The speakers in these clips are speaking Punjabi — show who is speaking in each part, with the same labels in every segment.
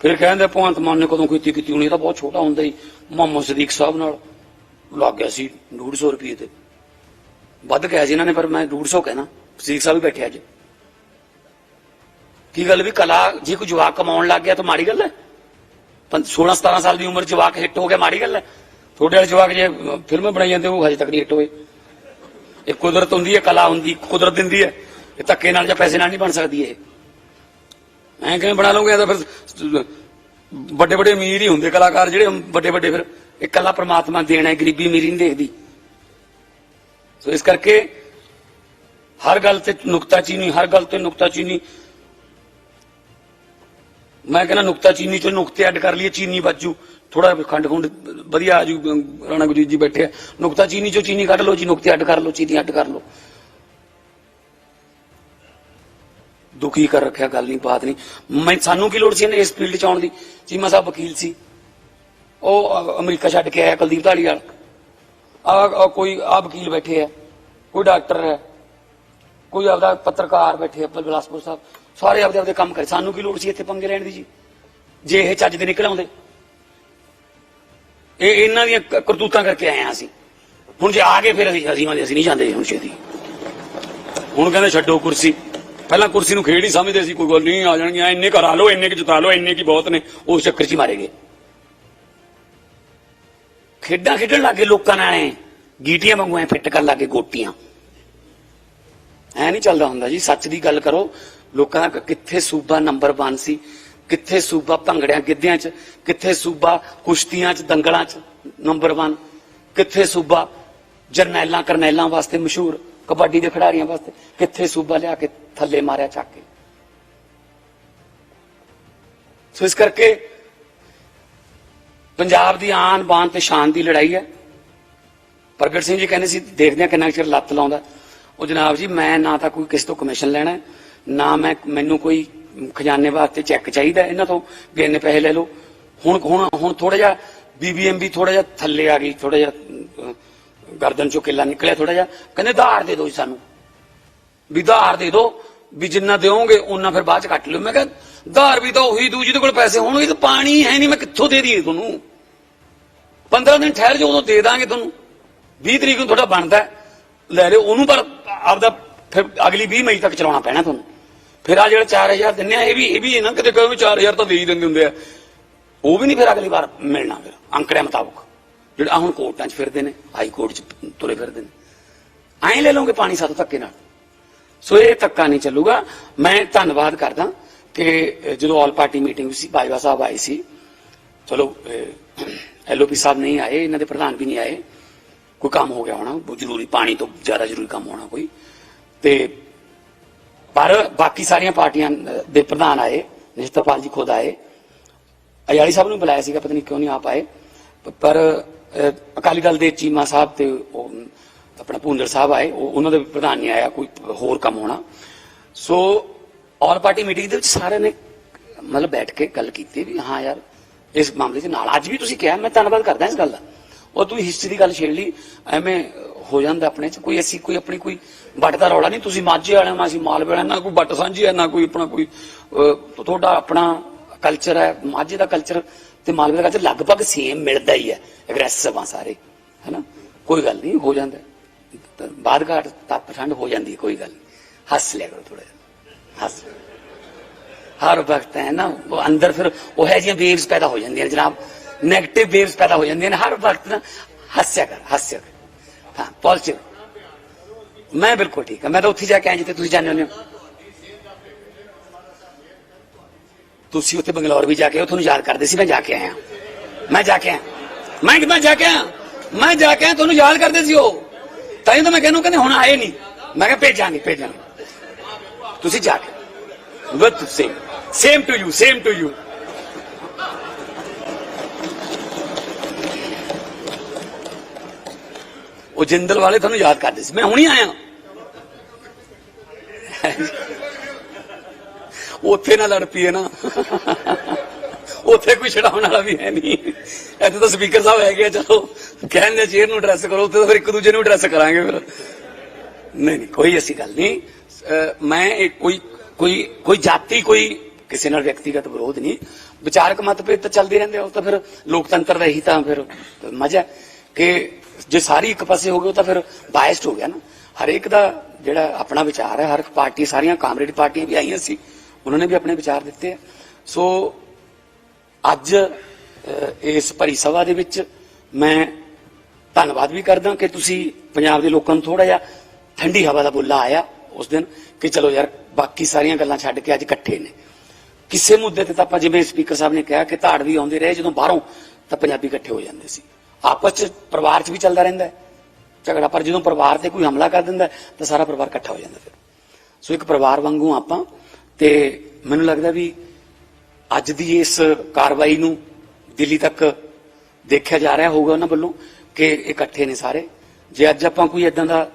Speaker 1: ਫਿਰ ਕਹਿੰਦੇ ਭਗਵੰਤ ਮਾਨ ਨੇ ਕਦੋਂ ਕੀਤੀ ਕੀਤੀ ਹੋਣੀ ਤਾਂ ਬਹੁਤ ਛੋਟਾ ਹੁੰਦਾ ਹੀ। ਮੁਹੰਮਦ ਸਦੀਕ ਸਾਹਿਬ ਨਾਲ ਲੱਗ ਗਿਆ ਸੀ 150 ਰੁਪਏ ਤੇ। ਵੱਧ ਗਿਆ ਸੀ ਇਹਨਾਂ ਨੇ ਪਰ ਮੈਂ 150 ਕਹਿਣਾ। ਸਦੀਕ ਸਾਹਿਬ ਵੀ ਬੈਠੇ ਅੱਜ। ਕੀ ਗੱਲ ਵੀ ਕਲਾ ਜੇ ਕੋਈ ਜਵਾਕ ਕਮਾਉਣ ਲੱਗ ਗਿਆ ਤਾਂ ਮਾੜੀ ਗੱਲ ਹੈ? 16 17 ਸਾਲ ਦੀ ਉਮਰ ਜਵਾਕ ਹਿੱਟ ਹੋ ਗਿਆ ਮਾੜੀ ਗੱਲ ਹੈ? ਤੁਹਾਡੇ ਵਾਲੇ ਜਵਾਕ ਜੇ ਅਹ, ਫਿਲਮਾਂ ਬਣਾਈ ਜਾਂਦੇ ਉਹ ਹਜੇ ਤੱਕ ਨਹੀਂ ਹਿੱਟ ਹੋਏ। ਇਹ ਕੁਦਰਤ ਹੁੰਦੀ ਹੈ ਕਲਾ ਹੁੰਦੀ ਕੁਦਰਤ ਦਿੰਦੀ ਹੈ। ਇਹ ਧੱਕੇ ਨਾਲ ਜਾਂ ਪੈਸੇ ਨਾਲ ਨਹੀਂ ਬਣ ਸਕਦੀ ਇਹ। ਐਂ ਕਿਵੇਂ ਬਣਾ ਲਓਗੇ ਤਾਂ ਫਿਰ ਵੱਡੇ ਵੱਡੇ ਅਮੀਰ ਹੀ ਹੁੰਦੇ ਕਲਾਕਾਰ ਜਿਹੜੇ ਵੱਡੇ ਵੱਡੇ ਫਿਰ ਇਹ ਕੱਲਾ ਪ੍ਰਮਾਤਮਾ ਦੇਣਾ ਹੈ, ਗਰੀਬੀ ਅਮੀਰੀ ਨਹੀਂ ਦੇਖਦੀ। ਸੋ ਇਸ ਕਰਕੇ ਹਰ ਗੱਲ ਤੇ ਨੁਕਤਾ ਚੀਨੀ, ਹਰ ਗੱਲ ਤੇ ਨੁਕਤਾਚੀਨੀ ਮੈਂ ਕਹਿੰਦਾ ਨੁਕਤਾਚੀਨੀ ਚੋਂ ਨੁਕਤੇ ਅੱਡ ਕਰ ਲਈਏ, ਚੀਨੀ ਬਾਜੂ ਥੋੜਾ ਖੰਡ ਖੁੰਡ ਵਧੀਆ ਆਜੂ ਰਾਣਾ ਗੁਰਜੀਤ ਜੀ ਬੈਠੇ ਆ। ਨੁਕਤਾ ਚੀਨੀ ਚੋਂ ਚੀਨੀ ਕੱਢ ਲਓ ਜੀ, ਨੁਕਤੇ ਅੱਡ ਕਰ ਲਓ ਚੀਨੀ ਅੱਡ ਕਰ ਲਓ। ਦੁਖੀ ਕਰ ਰੱਖਿਆ, ਗੱਲ ਨਹੀਂ, ਬਾਤ ਨਹੀਂ। ਮੈਂ, ਸਾਨੂੰ ਕੀ ਲੋੜ ਸੀ ਇਹਨੇ ਇਸ ਫੀਲਡ ਚ ਆਉਣ ਦੀ? ਚੀਮਾ ਸਾਹਿਬ ਵਕੀਲ ਸੀ। ਉਹ ਅਮਰੀਕਾ ਛੱਡ ਕੇ ਆਇਆ, ਕੁਲਦੀਪ ਢਾਲੀਵਾਲ ਆ ਕੋਈ, ਆ ਵਕੀਲ ਬੈਠੇ ਆ। ਕੋਈ ਡਾਕਟਰ ਹੈ। ਕੋਈ ਆਪਦਾ ਪੱਤਰਕਾਰ ਬੈਠੇ ਆ ਬਿਲਾਸਪੁਰ ਸਾਹਿਬ। ਸਾਰੇ ਆਪਦੇ ਆਪਦੇ ਕੰਮ ਕਰੇ। ਸਾਨੂੰ ਕੀ ਲੋੜ ਸੀ ਇੱਥੇ ਪੰਗੇ ਲੈਣ ਦੀ ਜੀ? ਜੇ ਇਹ ਚੱਜ ਦੇ ਨਿਕਲ ਆਉਂਦੇ। ਇਹ, ਇਹਨਾਂ ਦੀਆਂ ਕਰਤੂਤਾਂ ਕਰਕੇ ਆਏ ਆ ਅਸੀਂ। ਹੁਣ ਜੇ ਆ ਗਏ, ਫਿਰ ਅਸੀਂ ਅਸੀਂ ਅਸੀਂ ਨਹੀਂ ਜਾਂਦੇ ਹੁਣ ਛੇਤੀ। ਹੁਣ ਕਹਿੰਦੇ ਛੱਡੋ ਕੁਰਸੀ। ਪਹਿਲਾਂ ਕੁਰਸੀ ਨੂੰ ਖੇਡ ਹੀ ਸਮਝਦੇ ਸੀ, ਕੋਈ ਗੱਲ ਨਹੀਂ, ਆ ਜਾਣਗੀਆਂ, ਇੰਨੇ ਕਰਾ ਲਓ, ਇੰਨੇ ਕਿ ਜਿਤਾ ਲਓ, ਇੰਨੇ ਕੀ ਬਹੁਤ ਨੇ, ਉਸ ਚੱਕਰ 'ਚ ਹੀ ਮਾਰੇ ਗਏ। ਖੇਡਾਂ ਖੇਡਣ ਲੱਗੇ ਲੋਕਾਂ ਨਾਲ ਗੀਟੀਆਂ ਵਾਂਗੂ ਐ ਫਿੱਟ ਕਰਨ ਲੱਗੇ ਗੋਟੀਆਂ। ਐ ਨਹੀਂ ਚੱਲਦਾ ਹੁੰਦਾ ਜੀ, ਸੱਚ ਦੀ ਗੱਲ ਕਰੋ, ਲੋਕਾਂ ਦਾ ਕਿੱਥੇ ਸੂਬਾ ਨੰਬਰ 1 ਸੀ, ਕਿੱਥੇ ਸੂਬਾ ਭੰਗੜਿਆਂ, ਗਿੱਧਿਆਂ 'ਚ, ਕਿੱਥੇ ਸੂਬਾ ਕੁਸ਼ਤੀਆਂ 'ਚ, ਦੰਗਲਾਂ 'ਚ ਨੰਬਰ 1 ਕਿੱਥੇ ਸੂਬਾ ਜਰਨੈਲਾਂ, ਕਰਨੈਲਾਂ ਵਾਸਤੇ ਮਸ਼ਹੂਰ। ਕਬੱਡੀ ਦੇ ਖਿਡਾਰੀਆਂ ਵਾਸਤੇ ਕਿੱਥੇ ਸੂਬਾ ਲਿਆ ਕੇ ਥੱਲੇ ਮਾਰਿਆ ਚੱਕ ਕੇ। ਸੋ ਇਸ ਕਰਕੇ ਪੰਜਾਬ ਦੀ ਆਨ ਬਾਨ ਤੇ ਸ਼ਾਨ ਦੀ ਲੜਾਈ ਹੈ। ਪ੍ਰਗਟ ਸਿੰਘ ਜੀ ਕਹਿੰਦੇ ਸੀ, ਦੇਖਦੇ ਆ ਕਿੰਨਾ ਕੁ ਚਿਰ ਲੱਤ ਲਾਉਂਦਾ। ਉਹ ਜਨਾਬ ਜੀ, ਮੈਂ ਨਾ ਤਾਂ ਕੋਈ ਕਿਸੇ ਤੋਂ ਕਮਿਸ਼ਨ ਲੈਣਾ ਨਾ ਮੈਂ ਮੈਨੂੰ ਕੋਈ ਖਜ਼ਾਨੇ ਵਾਸਤੇ ਚੈੱਕ ਚਾਹੀਦਾ ਇਹਨਾਂ ਤੋਂ ਵੀ ਇੰਨੇ ਪੈਸੇ ਲੈ ਲਓ। ਹੁਣ ਹੁਣ ਹੁਣ ਥੋੜਾ ਜਿਹਾ ਬੀਬੀਐਮਬੀ ਥੋੜਾ ਜਿਹਾ ਥੱਲੇ ਆ ਗਈ ਥੋੜਾ ਜਿਹਾ ਗਰਦਨ ਚੋਂ ਕਿੱਲਾ ਨਿਕਲਿਆ ਥੋੜਾ ਜਿਹਾ, ਕਹਿੰਦੇ ਧਾਰ ਦੇ ਦਿਓ ਜੀ ਸਾਨੂੰ। ਵੀ ਧਾਰ ਦੇ ਦਿਓ, ਵੀ ਜਿੰਨਾ ਦਿਓਗੇ ਉਹਨਾਂ ਫਿਰ ਬਾਅਦ ਚ ਕੱਟ ਲਿਓ। ਮੈਂ ਕਿਹਾ, ਧਾਰ ਵੀ ਤਾਂ ਉਹੀ ਦੂ ਜਿਹਦੇ ਕੋਲ ਪੈਸੇ ਹੋਣਗੇ, ਤਾਂ ਪਾਣੀ ਹੈ ਨਹੀਂ, ਮੈਂ ਕਿੱਥੋਂ ਦੇ ਦਈਏ ਤੁਹਾਨੂੰ? 15 ਦਿਨ ਠਹਿਰ ਜਾਓ, ਉਦੋਂ ਦੇ ਦਾਂਗੇ ਤੁਹਾਨੂੰ। 20 ਤਰੀਕ ਨੂੰ ਤੁਹਾਡਾ ਬਣਦਾ ਲੈ ਲਿਓ ਉਹਨੂੰ, ਪਰ ਆਪਦਾ ਫਿਰ ਅਗਲੀ 20 ਮਈ ਤੱਕ ਚਲਾਉਣਾ ਪੈਣਾ ਤੁਹਾਨੂੰ। ਫਿਰ ਆ ਜਿਹੜਾ 4000 ਦਿੰਨੇ ਆ, ਇਹ ਵੀ ਇਹ ਵੀ ਇਹ ਨਾ ਕਿਤੇ ਕਹੋ ਵੀ 4000 ਤਾਂ ਦੇ ਹੀ ਦਿੰਦੇ ਹੁੰਦੇ ਆ। ਉਹ ਵੀ ਨਹੀਂ ਫਿਰ ਅਗਲੀ ਵਾਰ ਮਿਲਣਾ ਫਿਰ, ਅੰਕੜਿਆਂ ਮੁਤਾਬਕ। ਜਿਹੜਾ ਹੁਣ ਕੋਰਟਾਂ 'ਚ ਫਿਰਦੇ ਨੇ, ਹਾਈ ਕੋਰਟ 'ਚ ਤੁਰੇ ਫਿਰਦੇ ਨੇ। ਐਂ ਲੈ ਲਓਗੇ ਪਾਣੀ ਸਾਥੋਂ ਧੱਕੇ ਨਾਲ। ਸੋ ਇਹ ਧੱਕਾ ਨਹੀਂ ਚੱਲੂਗਾ। ਮੈਂ ਧੰਨਵਾਦ ਕਰਦਾ ਕਿ ਜਦੋਂ ਆਲ ਪਾਰਟੀ ਮੀਟਿੰਗ ਸੀ ਬਾਜਵਾ ਸਾਹਿਬ ਆਏ ਸੀ। ਚਲੋ ਐਲਓਪੀ ਸਾਹਿਬ ਨਹੀਂ ਆਏ, ਇਹਨਾਂ ਦੇ ਪ੍ਰਧਾਨ ਵੀ ਨਹੀਂ ਆਏ। ਕੋਈ ਕੰਮ ਹੋ ਗਿਆ ਹੋਣਾ, ਬਹੁਤ ਜ਼ਰੂਰੀ, ਪਾਣੀ ਤੋਂ ਜ਼ਿਆਦਾ ਜ਼ਰੂਰੀ ਕੰਮ ਹੋਣਾ ਕੋਈ। ਤੇ, ਪਰ ਬਾਕੀ ਸਾਰੀਆਂ ਪਾਰਟੀਆਂ ਦੇ ਪ੍ਰਧਾਨ ਆਏ ਨਿਸ਼ਤਰਪਾਲ ਜੀ ਖੁਦ ਆਏ। ਅਯਾਲੀ ਸਾਹਿਬ ਨੂੰ ਬੁਲਾਇਆ ਸੀਗਾ, ਪਤਾ ਨਹੀਂ ਕਿਉਂ ਨਹੀਂ ਆ ਪਾਏ ਪਰ ਅਕਾਲੀ ਦਲ ਦੇ ਚੀਮਾ ਸਾਹਿਬ ਤੇ ਉਹ, ਆਪਣਾ ਭੁੰਦਰ ਸਾਹਿਬ ਆਏ ਉਹਨਾਂ ਦੇ ਪ੍ਰਧਾਨ ਨਹੀਂ ਆਇਆ ਕੋਈ ਹੋਰ ਕੰਮ ਹੋਣਾ। ਸੋ ਆਲ ਪਾਰਟੀ ਮੀਟਿੰਗ ਦੇ ਵਿੱਚ ਸਾਰਿਆਂ ਨੇ ਮਤਲਬ ਬੈਠ ਕੇ ਗੱਲ ਕੀਤੀ ਵੀ ਹਾਂ ਯਾਰ ਇਸ ਮਾਮਲੇ 'ਚ ਨਾਲ। ਅੱਜ ਵੀ ਤੁਸੀਂ ਕਿਹਾ ਮੈਂ ਧੰਨਵਾਦ ਕਰਦਾ ਇਸ ਗੱਲ ਦਾ। ਉਹ ਤੁਸੀਂ ਹਿਸਟਰੀ ਦੀ ਗੱਲ ਛੇੜ ਲਈ ਐਵੇਂ ਹੋ ਜਾਂਦਾ ਆਪਣੇ 'ਚ। ਕੋਈ ਅਸੀਂ ਕੋਈ ਆਪਣੀ ਕੋਈ ਵੱਟ ਦਾ ਰੌਲਾ ਨਹੀਂ ਤੁਸੀਂ ਮਾਝੇ ਵਾਲਿਆਂ ਹੋ ਅਸੀਂ ਮਾਲਵੇ ਵਾਲੇ ਹਾਂ, ਨਾ ਕੋਈ ਵੱਟ ਸਾਂਝੀ ਹੈ ਨਾ ਕੋਈ ਆਪਣਾ ਕੋਈ ਤੁਹਾਡਾ ਆਪਣਾ ਕਲਚਰ ਹੈ ਮਾਝੇ ਦਾ ਕਲਚਰ ਤੇ ਮਾਲਵੇ ਦਾ ਕਲਚਰ ਲਗਭਗ ਸੇਮ ਮਿਲਦਾ ਹੀ ਹੈ। ਐਗਰੈਸਿਵ ਆ ਸਾਰੇ, ਹੈਨਾ? ਕੋਈ ਗੱਲ ਨਹੀਂ, ਹੋ ਜਾਂਦਾ ਹੈ। ਬਾਅਦ ਘਾਟ ਤਪ ਠੰਡ ਹੋ ਜਾਂਦੀ ਹੈ, ਕੋਈ ਗੱਲ ਨਹੀਂ। ਹੱਸ ਲਿਆ ਕਰੋ ਥੋੜਾ ਜਿਹਾ। ਹੱਸ। ਹਰ ਵਕਤ ਹੈ ਨਾ, ਉਹ ਅੰਦਰ ਫਿਰ ਉਹ ਹੈ ਜਿਹੀਆਂ ਵੇਵਸ ਪੈਦਾ ਹੋ ਜਾਂਦੀਆਂ ਨੇ, ਜਨਾਬ। 네ਗੇਟਿਵ ਵੇਵਸ ਪੈਦਾ ਹੋ ਜਾਂਦੀਆਂ ਨੇ, ਹਰ ਵਕਤ ਨਾ। ਹੱਸਿਆ ਕਰ ਹੱਸਿਆ ਕਰ। ਹਾਂ ਪੋਜ਼ਿਟਿਵ ਮੈਂ ਬਿਲਕੁਲ ਠੀਕ ਹਾਂ, ਮੈਂ ਤਾਂ ਉੱਥੇ ਜਾ ਕੇ ਆਇਆ ਜਿੱਥੇ ਤੁਸੀਂ ਜਾਂਦੇ ਹੁੰਦੇ ਹੋ। ਤੁਸੀਂ ਉੱਥੇ ਬੰਗਲੌਰ ਵੀ ਜਾ ਕੇ ਆਏ, ਉਹ ਤੁਹਾਨੂੰ ਯਾਦ ਕਰਦੇ ਸੀ ਮੈਂ ਜਾ ਕੇ ਆਇਆ ਮੈਂ ਜਾ ਕੇ ਆਇਆ ਮੈਂ ਕਿਦਾਂ ਜਾ ਕੇ ਆਇਆ ਮੈਂ ਜਾ ਕੇ ਆਇਆ ਤੁਹਾਨੂੰ ਯਾਦ ਕਰਦੇ ਸੀ ਉਹ ਤਾਂ ਹੀ ਤਾਂ ਮੈਂ ਕਹਿੰਦਾ ਕਹਿੰਦੇ ਹੁਣ ਆਏ ਨਹੀਂ ਮੈਂ ਕਿਹਾ ਭੇਜਾਂਗੇ ਭੇਜਾਂਗੇ ਤੁਸੀਂ ਜਾ ਕੇ with same same to you same to you ਉਹ ਜਿੰਦਲ ਵਾਲੇ ਤੁਹਾਨੂੰ ਯਾਦ ਕਰਦੇ ਸੀ ਮੈਂ ਹੁਣੀ ਆਇਆ ਉੱਥੇ ਨਾ ਲੜ ਪੀਏ ਨਾ। ਉੱਥੇ ਕੋਈ ਛਡਾਉਣ ਵਾਲਾ ਵੀ ਹੈ ਨਹੀਂ। ਇੱਥੇ ਤਾਂ ਸਪੀਕਰ ਸਾਹਿਬ ਹੈਗੇ ਆ, ਚਲੋ। ਕਹਿੰਦੇ ਚੇਅਰ ਨੂੰ ਐਡਰੈਸ ਕਰੋ ਉੱਥੇ ਤਾਂ ਫਿਰ ਇੱਕ ਦੂਜੇ ਨੂੰ ਐਡਰੈਸ ਕਰਾਂਗੇ ਫਿਰ। ਨਹੀਂ ਨਹੀਂ ਕੋਈ ਐਸੀ ਗੱਲ ਨਹੀਂ। ਮੈਂ ਇਹ ਕੋਈ ਕੋਈ ਕੋਈ ਜਾਤੀ ਕੋਈ ਕਿਸੇ ਨਾਲ ਵਿਅਕਤੀਗਤ ਵਿਰੋਧ ਨਹੀਂ। ਵਿਚਾਰਕ ਮਤਭੇਦ ਤਾਂ ਚੱਲਦੇ ਰਹਿੰਦੇ ਉਹ ਤਾਂ ਫਿਰ ਲੋਕਤੰਤਰ ਦਾ ਹੀ ਤਾਂ ਫਿਰ ਮਜ਼ਾ ਹੈ ਕਿ ਜੇ ਸਾਰੀ ਇੱਕ ਪਾਸੇ ਹੋ ਗਏ ਉਹ ਤਾਂ ਫਿਰ ਬਾਇਸਡ ਹੋ ਗਿਆ ਨਾ। ਹਰੇਕ ਦਾ ਜਿਹੜਾ ਆਪਣਾ ਵਿਚਾਰ ਹੈ ਹਰ ਇੱਕ ਪਾਰਟੀ ਸਾਰੀਆਂ ਕਾਮਰੇਡ ਪਾਰਟੀਆਂ ਵੀ ਆਈਆਂ ਸੀ। ਉਹਨਾਂ ਨੇ ਵੀ ਆਪਣੇ ਵਿਚਾਰ ਦਿੱਤੇ ਆ ਸੋ ਅੱਜ ਇਸ ਭਰੀ ਸਭਾ ਦੇ ਵਿੱਚ ਮੈਂ ਧੰਨਵਾਦ ਵੀ ਕਰਦਾ ਕਿ ਤੁਸੀਂ ਪੰਜਾਬ ਦੇ ਲੋਕਾਂ ਨੂੰ ਥੋੜਾ ਜਿਹਾ ਠੰਡੀ ਹਵਾ ਦਾ ਬੁੱਲਾ ਆਇਆ ਉਸ ਦਿਨ ਕਿ ਚਲੋ ਯਾਰ ਬਾਕੀ ਸਾਰੀਆਂ ਗੱਲਾਂ ਛੱਡ ਕੇ ਅੱਜ ਇਕੱਠੇ ਨੇ ਕਿਸੇ ਮੁੱਦੇ ਤੇ ਤਾਂ ਆਪਾਂ ਜਿਵੇਂ ਸਪੀਕਰ ਸਾਹਿਬ ਨੇ ਕਿਹਾ ਕਿ ਧਾੜ ਵੀ ਆਉਂਦੇ ਰਹੇ ਜਦੋਂ ਬਾਹਰੋਂ ਤਾਂ ਪੰਜਾਬੀ ਇਕੱਠੇ ਹੋ ਜਾਂਦੇ ਸੀ ਆਪਸ ਚ ਪਰਿਵਾਰ ਚ ਵੀ ਚੱਲਦਾ ਰਹਿੰਦਾ ਹੈ ਝਗੜਾ ਪਰ ਜਦੋਂ ਪਰਿਵਾਰ ਤੇ ਕੋਈ ਹਮਲਾ ਕਰ ਦਿੰਦਾ ਤਾਂ ਸਾਰਾ ਪਰਿਵਾਰ ਇਕੱਠਾ ਹੋ ਜਾਂਦਾ ਫਿਰ ਸੋ ਇੱਕ ਪਰਿਵਾਰ ਵਾਂਗੂ ਆਪਾਂ ਤੇ ਮੈਨੂੰ ਲੱਗਦਾ ਵੀ ਅੱਜ ਦੀ ਇਸ ਕਾਰਵਾਈ ਨੂੰ ਦਿੱਲੀ ਤੱਕ ਦੇਖਿਆ ਜਾ ਰਿਹਾ ਹੋਊਗਾ ਉਹਨਾਂ ਵੱਲੋਂ ਕਿ ਇਕੱਠੇ ਨੇ ਸਾਰੇ। ਜੇ ਅੱਜ ਆਪਾਂ ਕੋਈ ਇਦਾਂ ਦਾ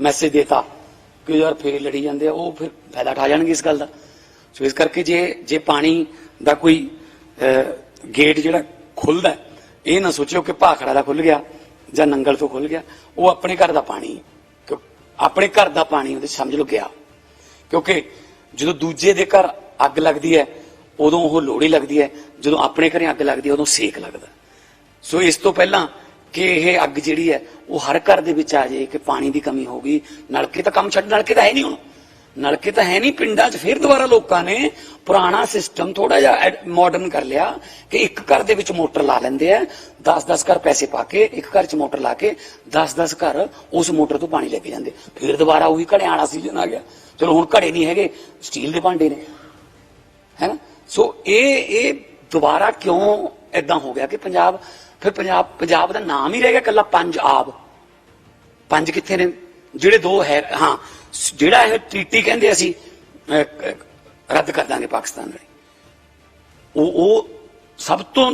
Speaker 1: ਮੈਸੇਜ ਦੇਤਾ ਕਿ ਯਾਰ ਫੇਰ ਲੜੀ ਜਾਂਦੇ ਆ, ਉਹ ਫਿਰ ਫਾਇਦਾ ਉਠਾ ਜਾਣਗੇ ਇਸ ਗੱਲ ਦਾ। ਸੋ ਇਸ ਕਰਕੇ ਜੇ ਜੇ ਪਾਣੀ ਦਾ ਕੋਈ ਗੇਟ ਜਿਹੜਾ ਖੁੱਲਦਾ, ਇਹ ਨਾ ਸੋਚਿਓ ਕਿ ਭਾਖੜਾ ਦਾ ਖੁੱਲ ਗਿਆ ਜਾਂ ਨੰਗਲ ਤੋਂ ਖੁੱਲ ਗਿਆ, ਉਹ ਆਪਣੇ ਘਰ ਦਾ ਪਾਣੀ, ਕਿਉਂ- ਆਪਣੇ ਘਰ ਦਾ ਪਾਣੀ ਉਹਦੇ ਸਮਝ ਲਓ ਗਿਆ। ਕਿਉਂਕਿ ਜਦੋਂ ਦੂਜੇ ਦੇ ਘਰ ਅੱਗ ਲੱਗਦੀ ਹੈ, ਉਦੋਂ ਉਹ ਲੋੜੀ ਲੱਗਦੀ ਹੈ, ਜਦੋਂ ਆਪਣੇ ਘਰੇ ਅੱਗ ਲੱਗਦੀ ਹੈ, ਉਦੋਂ ਸੇਕ ਲੱਗਦਾ। ਸੋ ਇਸ ਤੋਂ ਪਹਿਲਾਂ ਕਿ ਇਹ ਅੱਗ ਜਿਹੜੀ ਹੈ, ਉਹ ਹਰ ਘਰ ਦੇ ਵਿੱਚ ਆ ਜਾਏ, ਕਿ ਪਾਣੀ ਦੀ ਕਮੀ ਹੋ ਗਈ, ਨਲਕੇ ਤਾਂ ਕੰਮ ਛੱਡ, ਨਲਕੇ ਤਾਂ ਹੈ ਨਹੀਂ ਹੁਣ। ਨਲਕੇ ਤਾਂ ਹੈ ਨਹੀਂ, ਪਿੰਡਾਂ 'ਚ ਫਿਰ ਦੁਬਾਰਾ ਲੋਕਾਂ ਨੇ ਪੁਰਾਣਾ ਸਿਸਟਮ ਥੋੜਾ ਜਿਹਾ ਮਾਡਰਨ ਕਰ ਲਿਆ ਕਿ ਇੱਕ ਘਰ ਦੇ ਵਿੱਚ ਮੋਟਰ ਲਾ ਲੈਂਦੇ ਆ 10-10 ਘਰ ਪੈਸੇ ਪਾ ਕੇ ਇੱਕ ਘਰ 'ਚ ਮੋਟਰ ਲਾ ਕੇ 10-10 ਘਰ ਉਸ ਮੋਟਰ ਤੋਂ ਪਾਣੀ ਲੈ ਕੇ ਜਾਂਦੇ। ਫਿਰ ਦੁਬਾਰਾ ਉਹੀ ਘੜਿਆਂ ਵਾਲਾ ਸੀਜ਼ਨ ਆ ਗਿਆ। ਚਲੋ ਹੁਣ ਘੜੇ ਨਹੀਂ ਹੈਗੇ ਸਟੀਲ ਦੇ ਭਾਂਡੇ ਨੇ। ਹੈਨਾ ਸੋ ਇਹ ਇਹ ਦੁਬਾਰਾ ਕਿਉਂ ਐਦਾਂ ਹੋ ਗਿਆ ਕਿ ਪੰਜਾਬ, ਫਿਰ ਪੰਜਾਬ ਪੰਜਾਬ ਦਾ ਨਾਮ ਹੀ ਰਹਿ ਗਿਆ ਕੱਲਾ ਪੰਜ ਆਬ। ਪੰਜ ਕਿੱਥੇ ਨੇ? ਜਿਹੜੇ ਦੋ ਹੈ, ਹਾਂ ਜਿਹੜਾ ਇਹ ਟ੍ਰੀਟੀ ਕਹਿੰਦੇ ਅਸੀਂ ਰੱਦ ਕਰ ਦਾਂਗੇ ਪਾਕਿਸਤਾਨ ਲਈ ਉਹ ਉਹ ਸਭ ਤੋਂ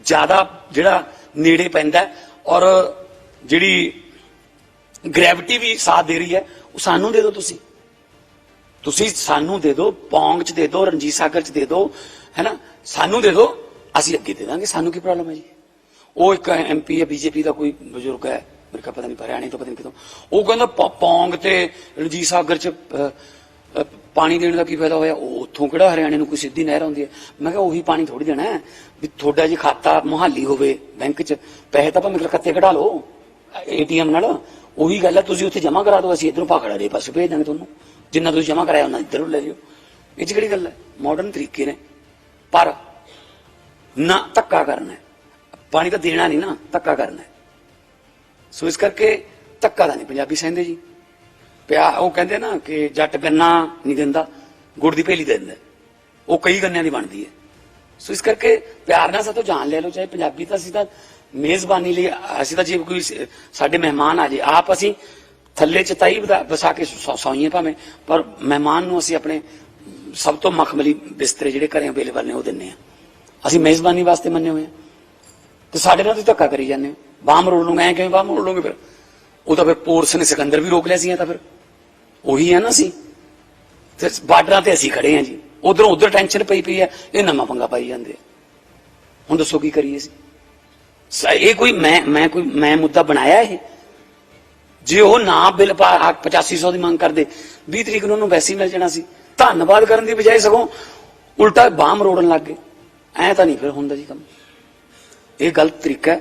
Speaker 1: ਜ਼ਿਆਦਾ ਜਿਹੜਾ ਨੇੜੇ ਪੈਂਦਾ ਔਰ ਜਿਹੜੀ ਗ੍ਰੈਵਿਟੀ ਵੀ ਸਾਥ ਦੇ ਰਹੀ ਹੈ, ਉਹ ਸਾਨੂੰ ਦੇ ਦਿਓ ਤੁਸੀਂ। ਤੁਸੀਂ ਸਾਨੂੰ ਦੇ ਦਿਓ, ਪੌਂਗ ਚ ਦੇ ਦਿਓ, ਰਣਜੀਤ ਸਾਗਰ ਚ ਦੇ ਦਿਓ ਹੈਨਾ ਸਾਨੂੰ ਦੇ ਦਿਓ, ਅਸੀਂ ਅੱਗੇ ਦੇ ਦਾਂਗੇ। ਸਾਨੂੰ ਕੀ ਪ੍ਰੋਬਲਮ ਹੈ ਜੀ? ਉਹ ਇੱਕ ਐਮਪੀ ਹੈ ਬੀਜੇਪੀ ਦਾ ਕੋਈ ਬਜ਼ੁਰਗ ਹੈ। ਮੇਰੇ ਕੋਲ ਪਤਾ ਨਹੀਂ ਹਰਿਆਣੇ ਤੋਂ ਪਤਾ ਨਹੀਂ ਕਿਤੋਂ ਉਹ ਕਹਿੰਦਾ ਪ- ਪੌਂਗ ਤੇ ਰਣਜੀਤ ਸਾਗਰ ਚ ਪਾਣੀ ਦੇਣ ਦਾ ਕੀ ਫਾਇਦਾ ਹੋਇਆ? ਉਹ ਉੱਥੋਂ ਕਿਹੜਾ ਹਰਿਆਣੇ ਨੂੰ ਕੋਈ ਸਿੱਧੀ ਨਹਿਰ ਆਉਂਦੀ ਹੈ? ਮੈਂ ਕਿਹਾ ਉਹੀ ਪਾਣੀ ਥੋੜੀ ਦੇਣਾ ਵੀ ਤੁਹਾਡਾ ਜੇ ਖਾਤਾ ਮੁਹਾਲੀ ਹੋਵੇ ਬੈਂਕ ਚ, ਪੈਸੇ ਤਾਂ ਭਾਵੇਂ ਕੱਤੇ ਕਢਾ ਲਓ, ਏਟੀਐਮ ਨਾਲ। ਉਹੀ ਗੱਲ ਹੈ, ਤੁਸੀਂ ਉੱਥੇ ਜਮ੍ਹਾਂ ਕਰਾ ਦਿਓ, ਅਸੀਂ ਇਧਰੋਂ ਭਾਖੜਾ ਦੇ ਪਾਸੇ ਭੇਜ ਦਾਂਗੇ ਤੁਹਾਨੂੰ। ਜਿੰਨਾ ਤੁਸੀਂ ਜਮ੍ਹਾਂ ਕਰਾਇਆ, ਉਹਨਾਂ ਇੱਧਰੋਂ ਲੈ ਲਿਓ। ਇਹ 'ਚ ਕਿਹੜੀ ਗੱਲ ਹੈ? ਮਾਡਰਨ ਤਰੀਕੇ ਨੇ। ਪਰ ਨਾ ਧੱਕਾ ਕਰਨਾ ਹੈ। ਪਾਣੀ ਤਾਂ ਦੇਣਾ ਨਹੀਂ ਨਾ, ਧੱਕਾ ਕਰਨਾ ਹੈ। ਸੋ ਇਸ ਕਰਕੇ ਧੱਕਾ ਦਾ ਨਹੀਂ ਪੰਜਾਬੀ ਸਹਿੰਦੇ ਜੀ। ਪਿਆ ਉਹ ਕਹਿੰਦੇ ਨਾ ਕਿ ਜੱਟ ਗੰਨਾ ਨਹੀਂ ਦਿੰਦਾ, ਗੁੜ ਦੀ ਭੇਲੀ ਦੇ ਦਿੰਦਾ। ਉਹ ਕਈ ਗੰਨਿਆਂ ਦੀ ਬਣਦੀ ਹੈ। ਸੋ ਇਸ ਕਰਕੇ ਪਿਆਰ ਨਾਲ ਸਾਤੋਂ ਜਾਣ ਲੈ ਲਓ, ਚਾਹੇ ਪੰਜਾਬੀ ਤਾਂ ਅਸੀਂ ਤਾਂ ਮੇਜ਼ਬਾਨੀ ਲਈ, ਅਸੀਂ ਤਾਂ ਜੇ ਕੋਈ ਸਾਡੇ ਮਹਿਮਾਨ ਆ ਜੇ। ਆਪ ਅਸੀਂ ਥੱਲੇ ਚਤਾਈ ਵਦਾ- ਵਸਾ ਕੇ ਸੌਈਏ ਭਾਵੇਂ, ਪਰ ਮਹਿਮਾਨ ਨੂੰ ਅਸੀਂ ਆਪਣੇ ਸਭ ਤੋਂ ਮਖਮਲੀ ਬਿਸਤਰੇ ਜਿਹੜੇ ਘਰੇ ਅਵੇਲੇਬਲ ਨੇ ਉਹ ਦਿੰਨੇ ਆ ਅਸੀਂ ਮੇਜ਼ਬਾਨੀ ਵਾਸਤੇ ਮੰਨੇ ਹੋਏ ਆ ਤੇ ਸਾਡੇ ਨਾਲ ਤੁਸੀਂ ਧੱਕਾ ਕਰੀ ਜਾਂਦੇ ਹੋ। ਬਾਹ ਮਰੋੜ ਲੂੰਗਾ ਐ ਕਿਵੇਂ ਬਾਹ ਮਰੋੜ ਲੂੰਗੇ ਫਿਰ? ਉਹ ਤਾਂ ਫਿਰ ਪੋਰਸ ਨੇ ਸਿਕੰਦਰ ਵੀ ਰੋਕ ਲਿਆ ਸੀ, ਇਹ ਤਾਂ ਫਿਰ। ਉਹੀ ਹੈ ਨਾ ਸੀ ਤੇ ਬਾਰਡਰਾਂ ਤੇ ਅਸੀਂ ਖੜੇ ਆ ਜੀ। ਉਧਰੋਂ ਉਧਰ ਟੈਨਸ਼ਨ ਪਈ ਪਈ ਹੈ ਇਹ ਨਵਾਂ ਪੰਗਾ ਪਾਈ ਜਾਂਦੇ ਆ। ਹੁਣ ਦੱਸੋ ਕੀ ਕਰੀਏ ਸੀ, ਇਹ ਕੋਈ ਮੈਂ ਮੈਂ ਕੋਈ, ਮੈਂ ਮੁੱਦਾ ਬਣਾਇਆ ਇਹ? ਜੇ ਉਹ ਨਾ ਬਿੱਲ ਪਾ 8500 ਦੀ ਮੰਗ ਕਰਦੇ 20 ਤਰੀਕ ਨੂੰ ਉਹਨੂੰ ਵੈਸੇ ਹੀ ਮਿਲ ਜਾਣਾ ਸੀ। ਧੰਨਵਾਦ ਕਰਨ ਦੀ ਬਜਾਏ ਸਗੋਂ ਉਲਟਾ ਬਾਮ ਮਰੋੜਨ ਲੱਗ ਗਏ। ਐ ਤਾਂ ਨਹੀਂ ਫਿਰ ਹੁੰਦਾ ਜੀ ਕੰਮ। ਇਹ ਗਲਤ ਤਰੀਕਾ ਹੈ।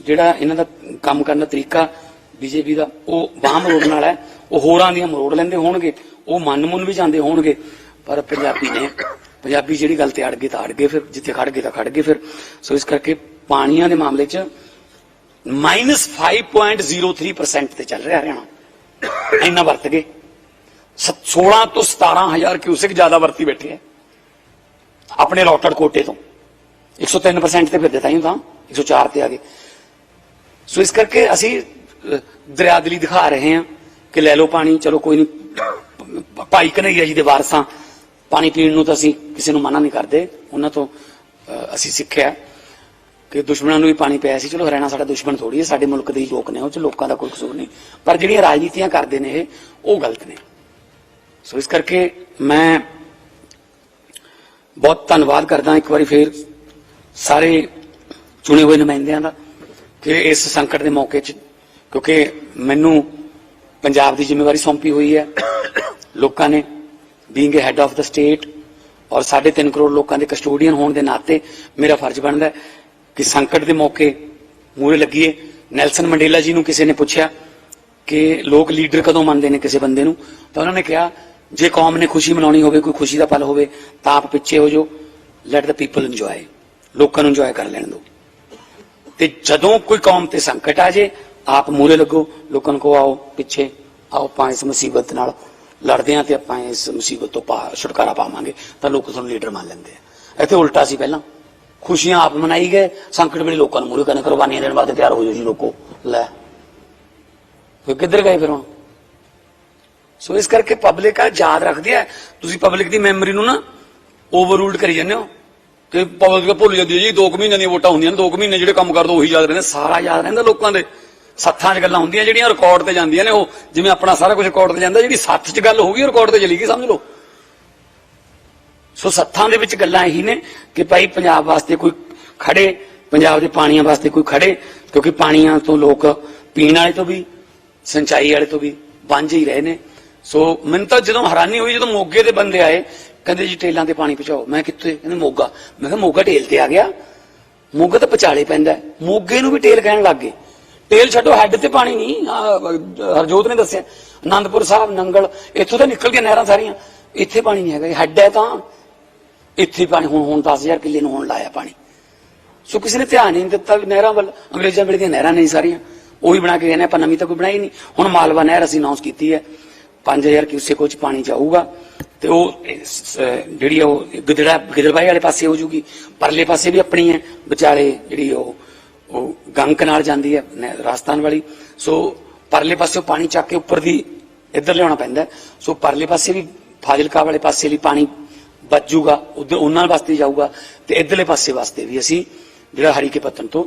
Speaker 1: ਜਿਹੜਾ ਇਹਨਾਂ ਦਾ ਕੰਮ ਕਰਨ ਦਾ ਤਰੀਕਾ ਬੀਜੇਪੀ ਦਾ, ਉਹ ਬਾਹ ਮਰੋੜ ਨਾਲ ਹੈ। ਉਹ ਹੋਰਾਂ ਦੀਆਂ ਮਰੋੜ ਲੈਂਦੇ ਹੋਣਗੇ, ਉਹ ਮਨ ਮੁੰਨ ਵੀ ਜਾਂਦੇ ਹੋਣਗੇ, ਪਰ ਪੰਜਾਬੀ ਨੇ, ਪੰਜਾਬੀ ਜਿਹੜੀ ਗੱਲ ਤੇ ਅੜ ਗਏ ਤਾਂ ਅੜ ਗਏ ਫਿਰ, ਜਿੱਥੇ ਖੜ ਗਏ ਤਾਂ ਖੜ ਗਏ ਫਿਰ। ਸੋ ਇਸ ਕਰਕੇ ਪਾਣੀਆਂ ਦੇ ਮਾਮਲੇ 'ਚ -5.03% ਤੇ ਚੱਲ ਰਿਹਾ ਹਰਿਆਣਾ। ਇੰਨਾ ਵਰਤ ਗਏ। ਸ- 16 ਤੋਂ 17000 ਕਿਊਸਿਕ ਜ਼ਿਆਦਾ ਵਰਤੀ ਬੈਠੇ ਹੈ ਆਪਣੇ ਰੌਟਰ ਕੋਟੇ ਤੋਂ। 103% ਤੇ ਫਿਰ ਦਿੱਤਾ ਹੀ ਤਾਂ 104 ਤੇ ਆ ਗਏ ਸੋ ਇਸ ਕਰਕੇ ਅਸੀਂ ਅਹ, ਦਰਿਆਦਲੀ ਦਿਖਾ ਰਹੇ ਹਾਂ ਕਿ ਲੈ ਲਓ ਪਾਣੀ ਚਲੋ ਕੋਈ ਨਹੀਂ ਭਾਈ ਕਨਈਆ ਜੀ ਦੇ ਵਾਰਸਾਂ ਪਾਣੀ ਪੀਣ ਨੂੰ ਤਾਂ ਅਸੀਂ ਕਿਸੇ ਨੂੰ ਮਨਾ ਨਹੀਂ ਕਰਦੇ ਉਹਨਾਂ ਤੋਂ ਅਸੀਂ ਸਿੱਖਿਆ ਕਿ ਦੁਸ਼ਮਣਾਂ ਨੂੰ ਵੀ ਪਾਣੀ ਪਿਆ ਸੀ। ਚਲੋ ਹਰਿਆਣਾ ਸਾਡਾ ਦੁਸ਼ਮਣ ਥੋੜੀ ਹੈ ਸਾਡੇ ਮੁਲਕ ਦੇ ਹੀ ਲੋਕ ਨੇ ਉਹ ਚ ਲੋਕਾਂ ਦਾ ਕੋਈ ਕਸੂਰ ਨਹੀਂ। ਪਰ ਜਿਹੜੀਆਂ ਰਾਜਨੀਤੀਆਂ ਕਰਦੇ ਨੇ ਇਹ ਉਹ ਗਲਤ ਨੇ। ਸੋ ਇਸ ਕਰਕੇ ਮੈਂ ਬਹੁਤ ਧੰਨਵਾਦ ਕਰਦਾ ਇੱਕ ਵਾਰੀ ਫੇਰ ਸਾਰੇ ਚੁਣੇ ਹੋਏ ਨੁਮਾਇੰਦਿਆਂ ਦਾ ਕਿ ਇਸ ਸੰਕਟ ਦੇ ਮੌਕੇ 'ਚ, ਕਿਉਂਕਿ ਮੈਨੂੰ ਪੰਜਾਬ ਦੀ ਜ਼ਿੰਮੇਵਾਰੀ ਸੌਂਪੀ ਹੋਈ ਹੈ। ਲੋਕਾਂ ਨੇ being a head of the state ਔਰ 3.5 ਕਰੋੜ ਲੋਕਾਂ ਦੇ ਕਸਟੋਡੀਅਨ ਹੋਣ ਦੇ ਨਾਤੇ ਮੇਰਾ ਫਰਜ਼ ਬਣਦਾ ਕਿ ਸੰਕਟ ਦੇ ਮੌਕੇ ਮੂਹਰੇ ਲੱਗੀਏ। ਨੈਲਸਨ ਮੰਡੇਲਾ ਜੀ ਨੂੰ ਕਿਸੇ ਨੇ ਪੁੱਛਿਆ ਕਿ ਲੋਕ ਲੀਡਰ ਕਦੋਂ ਮੰਨਦੇ ਨੇ ਕਿਸੇ ਬੰਦੇ ਨੂੰ? ਤਾਂ ਉਹਨਾਂ ਨੇ ਕਿਹਾ, ਜੇ ਕੌਮ ਨੇ ਖੁਸ਼ੀ ਮਨਾਉਣੀ ਹੋਵੇ, ਕੋਈ ਖੁਸ਼ੀ ਦਾ ਪਲ ਹੋਵੇ, ਤਾਂ ਆਪ ਪਿੱਛੇ ਹੋ ਜਾਓ। ਲੈਟ ਦਾ ਪੀਪਲ ਇੰਜੋਏ ਲੋਕਾਂ ਨੂੰ ਇੰਜੋਏ ਕਰ ਲੈਣ ਦਿਓ ਤੇ ਜਦੋਂ ਕੋਈ ਕੌਮ ਤੇ ਸੰਕਟ ਆ ਜੇ, ਆਪ ਮੂਰੇ ਲੱਗੋ, ਲੋਕਾਂ ਨੂੰ ਕਹੋ, ਆਓ ਪਿੱਛੇ, ਆਓ ਆਪਾਂ ਇਸ ਮੁਸੀਬਤ ਨਾਲ ਲੜਦੇ ਆਂ ਤੇ ਆਪਾਂ ਇਸ ਮੁਸੀਬਤ ਤੋਂ ਪਾ ਛੁਟਕਾਰਾ ਪਾਵਾਂਗੇ। ਤਾਂ ਲੋਕ ਤੁਹਾਨੂੰ ਲੀਡਰ ਮੰਨ ਲੈਂਦੇ ਆ। ਇੱਥੇ ਉਲਟਾ ਸੀ ਪਹਿਲਾਂ। ਖੁਸ਼ੀਆਂ ਆਪ ਮਨਾਈ ਗਏ, ਸੰਕਟ ਵੇਲੇ ਲੋਕਾਂ ਨੂੰ ਮੂਰੇ ਕਰਨ ਕੁਰਬਾਨੀਆਂ ਦੇਣ ਵਾਸਤੇ ਤਿਆਰ ਹੋ ਜਾਓ ਜੀ ਲੋਕੋ ਲੈ। ਫਿਰ ਕਿੱਧਰ ਗਏ ਫਿਰ ਹੁਣ? ਸੋ ਇਸ ਕਰਕੇ ਪਬਲਿਕ ਆ, ਯਾਦ ਰੱਖਦੀ ਹੈ ਤੁਸੀਂ ਪਬਲਿਕ ਦੀ ਮੈਮਰੀ ਨੂੰ ਨਾ ਓਵਰਰੂਲਡ ਕਰੀ ਜਾਂਦੇ ਹੋ।
Speaker 2: ਕਿ ਪਬਲਿਕ ਭੁੱਲ ਜਾਂਦੀ ਹੈ ਜੀ 2 ਮਹੀਨਿਆਂ ਦੀਆਂ ਵੋਟਾਂ ਹੁੰਦੀਆਂ ਨੇ 2 ਮਹੀਨੇ ਜਿਹੜੇ ਕੰਮ ਕਰਦੇ ਉਹੀ ਯਾਦ ਰਹਿੰਦੇ,
Speaker 1: ਸਾਰਾ ਯਾਦ ਰਹਿੰਦਾ ਲੋਕਾਂ ਦੇ। ਸੱਥਾਂ 'ਚ ਗੱਲਾਂ ਹੁੰਦੀਆਂ ਜਿਹੜੀਆਂ ਰਿਕਾਰਡ ਤੇ ਜਾਂਦੀਆਂ ਨੇ ਉਹ, ਜਿਵੇਂ ਆਪਣਾ ਸਾਰਾ ਕੁਝ ਰਿਕਾਰਡ ਤੇ ਜਾਂਦਾ, ਜਿਹੜੀ ਸੱਥ 'ਚ ਗੱਲ ਹੋ ਗਈ ਰਿਕਾਰਡ ਤੇ ਚਲੀ ਗਈ, ਸਮਝ ਲਓ। ਸੋ ਸੱਥਾਂ ਦੇ ਵਿੱਚ ਗੱਲਾਂ ਇਹੀ ਨੇ ਕਿ ਭਾਈ ਪੰਜਾਬ ਵਾਸਤੇ ਕੋਈ ਖੜੇ, ਪੰਜਾਬ ਦੇ ਪਾਣੀਆਂ ਵਾਸਤੇ ਕੋਈ ਖੜੇ, ਕਿਉਂਕਿ ਪਾਣੀਆਂ ਤੋਂ ਲੋਕ ਪੀਣ ਵਾਲੇ ਤੋਂ ਵੀ, ਸਿੰਚਾਈ ਵਾਲੇ ਤੋਂ ਵੀ ਵਾਂਝੇ ਹੀ ਰਹੇ ਨੇ। ਸੋ ਮੈਨੂੰ ਤਾਂ ਜਦੋਂ ਹੈਰਾਨੀ ਹੋਈ, ਜਦੋਂ ਮੋਗੇ ਦੇ ਬੰਦੇ ਆਏ ਕਹਿੰਦੇ ਜੀ ਟੇਲਾਂ ਤੇ ਪਾਣੀ ਪਹੁੰਚਾਓ। ਮੈਂ ਕਿੱਥੇ? ਕਹਿੰਦੇ ਮੋਗਾ। ਮੈਂ ਕਿਹਾ ਮੋਗਾ ਟੇਲ ਤੇ ਆ ਗਿਆ। ਮੋਗਾ ਤਾਂ ਪਚਾਲੇ ਪੈਂਦਾ ਮੋਗੇ ਨੂੰ ਵੀ ਟੇਲ ਕਹਿਣ ਲੱਗ ਗਏ। ਟੇਲ ਛੱਡੋ, ਹੈੱਡ ਤੇ ਪਾਣੀ ਨਹੀਂ। ਹਰਜੋਤ ਨੇ ਦੱਸਿਆ। ਆਨੰਦਪੁਰ ਸਾਹਿਬ, ਨੰਗਲ, ਇੱਥੋਂ ਤਾਂ ਨਿਕਲ ਗਈਆਂ ਨਹਿਰਾਂ ਸਾਰੀਆਂ। ਇੱਥੇ ਪਾਣੀ ਨਹੀਂ ਹੈਗਾ। ਹੈੱਡ ਹੈ ਤਾਂ। ਇੱਥੇ ਪਾਣੀ, ਹੁਣ ਹੁਣ 10000 ਕਿੱਲੇ ਨੂੰ ਹੁਣ ਲਾਇਆ ਪਾਣੀ। ਸੋ ਕਿਸੇ ਨੇ ਧਿਆਨ ਹੀ ਨਹੀਂ ਦਿੱਤਾ ਨਹਿਰਾਂ ਵੱਲ। ਅੰਗਰੇਜ਼ਾਂ ਵੇਲੇ ਦੀਆਂ ਨਹਿਰਾਂ ਨਹੀਂ ਸਾਰੀਆਂ। ਉਹੀ ਬਣਾ ਕੇ ਗਏ ਨੇ ਆਪਾਂ ਨਵੀਂ ਤਾਂ ਕੋਈ ਬਣਾਈ ਨਹੀਂ। ਹੁਣ ਮਾਲਵਾ ਨਹਿਰ ਅਸੀਂ ਅਨਾਉਂਸ ਕੀਤੀ ਹੈ। 5000 ਕਿਊਸੇ ਕੋਚ ਪਾਣੀ ਜਾਊਗਾ ਤੇ ਉਹ ਇਸ, ਅਹ, ਜਿਹੜੀ ਉਹ ਗਿੱਦੜਾ ਗਿੱਦੜਬਾਈ ਵਾਲੇ ਪਾਸੇ ਹੋ ਜੂਗੀ। ਪਰਲੇ ਪਾਸੇ ਵੀ ਆਪਣੀ ਹੈ ਵਿਚਾਲੇ ਜਿਹੜੀ ਉਹ ਉਹ ਗੰਗ ਨਾਲ ਜਾਂਦੀ ਹੈ ਰਾਜਸਥਾਨ ਵਾਲੀ। ਸੋ ਪਰਲੇ ਪਾਸੇ ਪਾਣੀ ਚੱਕ ਕੇ ਉੱਪਰ ਦੀ ਇੱਧਰ ਲਿਆਉਣਾ ਪੈਂਦਾ ਸੋ ਪਰਲੇ ਪਾਸੇ ਵੀ ਫਾਜ਼ਿਲਕਾ ਵਾਲੇ ਪਾਸੇ ਲਈ ਪਾਣੀ ਬਚ ਜੂਗਾ ਉਧਰ ਉਹਨਾਂ ਵਾਸਤੇ ਜਾਊਗਾ ਤੇ ਇਧਰਲੇ ਪਾਸੇ ਵਾਸਤੇ ਵੀ ਅਸੀਂ ਜਿਹੜਾ ਹਰੀਕੇ ਪੱਤਨ ਤੋਂ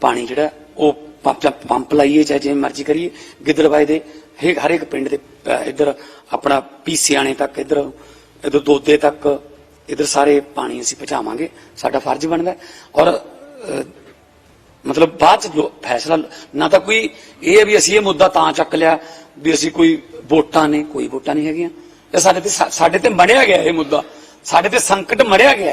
Speaker 1: ਪਾਣੀ ਜਿਹੜਾ ਉਹ ਪੰਪ ਪੰਪ ਲਾਈਏ ਚਾਹੇ ਜਿਵੇਂ ਮਰਜ਼ੀ ਕਰੀਏ ਗਿੱਦੜਬਾਈ ਦੇ ਹੇ- ਹਰ ਇੱਕ ਪਿੰਡ ਦੇ ਅਹ, ਇੱਧਰ ਆਪਣਾ ਪੀਸਿਆਣੇ ਤੱਕ ਇੱਧਰ ਇੱਧਰ ਦੋਦੇ ਤੱਕ ਇੱਧਰ ਸਾਰੇ ਪਾਣੀ ਅਸੀਂ ਪਹੁੰਚਾਵਾਂਗੇ ਸਾਡਾ ਫਰਜ਼ ਬਣਦਾ ਹੈ। ਔਰ ਅਹ, ਮਤਲਬ ਬਾਅਦ ਚ ਲੋ- ਫੈਸਲਾ ਨਾ ਤਾਂ ਕੋਈ ਇਹ ਹੈ ਵੀ ਅਸੀਂ ਇਹ ਮੁੱਦਾ ਤਾਂ ਚੱਕ ਲਿਆ ਵੀ ਅਸੀਂ ਕੋਈ ਵੋਟਾਂ ਨੇ ਕੋਈ ਵੋਟਾਂ ਨਹੀਂ ਹੈਗੀਆਂ ਇਹ ਸਾਡੇ ਤੇ ਸਾ- ਸਾਡੇ ਤੇ ਮੜਿਆ ਗਿਆ ਇਹ ਮੁੱਦਾ ਸਾਡੇ ਤੇ ਸੰਕਟ ਮੜਿਆ ਗਿਆ